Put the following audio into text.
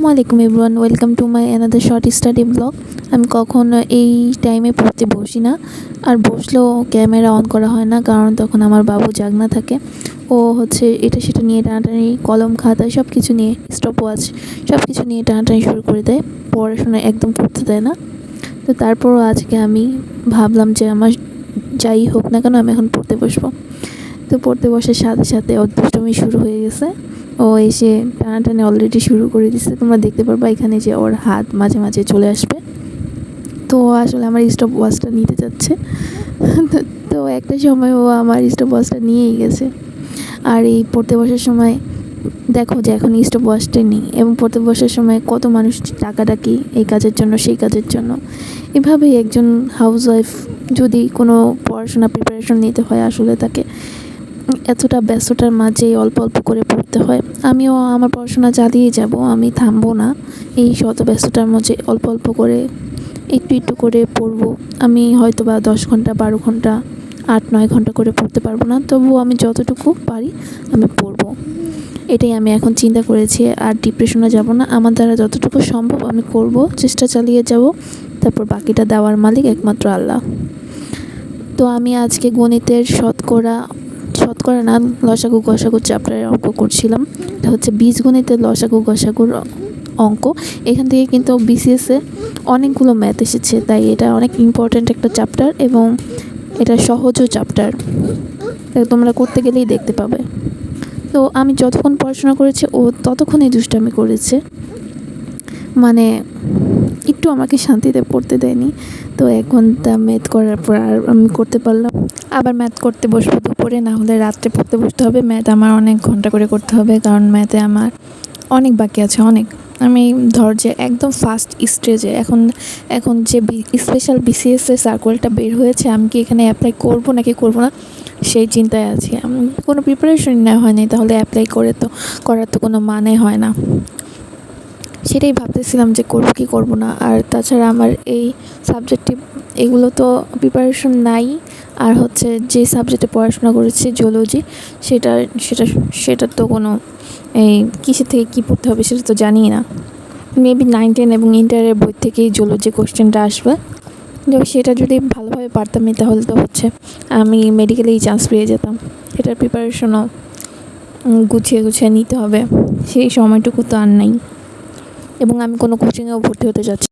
আসসালামাইকুম everyone, welcome to my another short study blog. আমি কখনো এই টাইমে পড়তে বসি না, আর বসলেও ক্যামেরা অন করা হয় না, কারণ তখন আমার বাবু জাগনা থাকে। ও হচ্ছে এটা সেটা নিয়ে টানাটানি, কলম, খাতা সব কিছু নিয়ে স্টপ ওয়াচ সব কিছু নিয়ে টানাটানি শুরু করে দেয়। পড়াশোনা একদম করতে দেয় না। তো তারপরও আজকে আমি ভাবলাম যে আমার যাই হোক না কেন আমি এখন পড়তে বসবো। তো পড়তে বসার সাথে সাথে ওর দুষ্টমি শুরু হয়ে গেছে। ও এসে টানাটানি অলরেডি শুরু করে দিচ্ছে তোমরা দেখতে পারবা এখানে যে ওর হাত মাঝে মাঝে চলে আসবে। তো আসলে আমার স্টপ ওয়াচটা নিতে যাচ্ছে। তো- একটা সময় ও আমার স্টপ ওয়াচটা নিয়েই গেছে। আর এই পড়তে বসার সময় দেখো যে এখন স্টপ ওয়াচটা নেই এবং পড়তে বসার সময় কত মানুষ ডাকাডাকি এই কাজের জন্য, সেই কাজের জন্য। এভাবেই একজন হাউস ওয়াইফ যদি কোনো পড়াশোনা প্রিপারেশন নিতে হয় আসলে তাকে। এতটা ব্যস্ততার মাঝে অল্প অল্প করে পড়তে হয়। আমিও আমার পড়াশোনা চালিয়ে যাব, আমি থামবো না। এই শত ব্যস্ততার মাঝে অল্প অল্প করে, একটু একটু করে পড়ব। আমি হয়তো বা দশ ঘণ্টা, বারো ঘণ্টা, আট, নয় ঘণ্টা করে পড়তে পারব না, তবুও আমি যতটুকু পারি আমি পড়ব। এটাই আমি এখন চিন্তা করেছি, আর ডিপ্রেশনে যাব না। আমার দ্বারা যতটুকু সম্ভব আমি করব, চেষ্টা চালিয়ে যাব। তারপর বাকিটা দেওয়ার মালিক একমাত্র আল্লাহ। তো আমি আজকে গণিতের শতকরা শতকরা না, লসাগু গসাগু চ্যাপ্টারের অঙ্ক করছিলাম। এটা হচ্ছে বীজগণিতের লসাগু, গসাগুর অঙ্ক। এখান থেকে কিন্তু বিসিএসে অনেকগুলো ম্যাথ এসেছে, তাই এটা অনেক ইম্পর্ট্যান্ট একটা চ্যাপ্টার এবং এটা সহজও চ্যাপ্টার তোমরা করতে গেলেই দেখতে পাবে। তো আমি যতক্ষণ পড়াশোনা করেছি, ও ততক্ষণই দুষ্টামি করেছে। মানে একটু আমাকে শান্তিতে পড়তে দেয়নি। তো এখন তা ম্যাথ করার পর আর আমি করতে পারলাম আবার ম্যাথ করতে বসবো দুপুরে, না হলে রাত্রে পড়তে বসতে হবে। ম্যাথ আমার অনেক ঘণ্টা করে করতে হবে, কারণ ম্যাথে আমার অনেক বাকি আছে, অনেক। আমি ধর যে একদম ফার্স্ট স্টেজে এখন এখন যে স্পেশাল বিসিএস এর সার্কুলারটা বের হয়েছে, আমি কি এখানে অ্যাপ্লাই করব নাকি করব না, সেই চিন্তায় আছি। আমি কোনো প্রিপারেশন নেওয়া হয়নি তাহলে অ্যাপ্লাই করে তো, করার তো কোনো মানে হয় না। সেটাই ভাবতেছিলাম যে করব কি করব না, আর তাছাড়া আমার এই সাবজেক্টে এগুলো তো প্রিপারেশন নাই। আর হচ্ছে যে সাবজেক্টে পড়াশোনা করেছি জিওলজি সেটা সেটা সেটার তো কোনো, এই কিসের থেকে কী পড়তে হবে সেটা তো জানি না। মেবি নাইন টেন এবং ইন্টারের বই থেকেই জিওলজি কোশ্চেনটা আসবে। সেটা যদি ভালোভাবে পারতামই তাহলে তো হচ্ছে আমি মেডিকেলেই চান্স পেয়ে যেতাম। এটার প্রিপারেশনও গুছিয়ে গুছিয়ে নিতে হবে। সেই সময়টুকু তো আর নাই। এবং আমি কোনো কোচিংয়েও ভর্তি হতে যাচ্ছি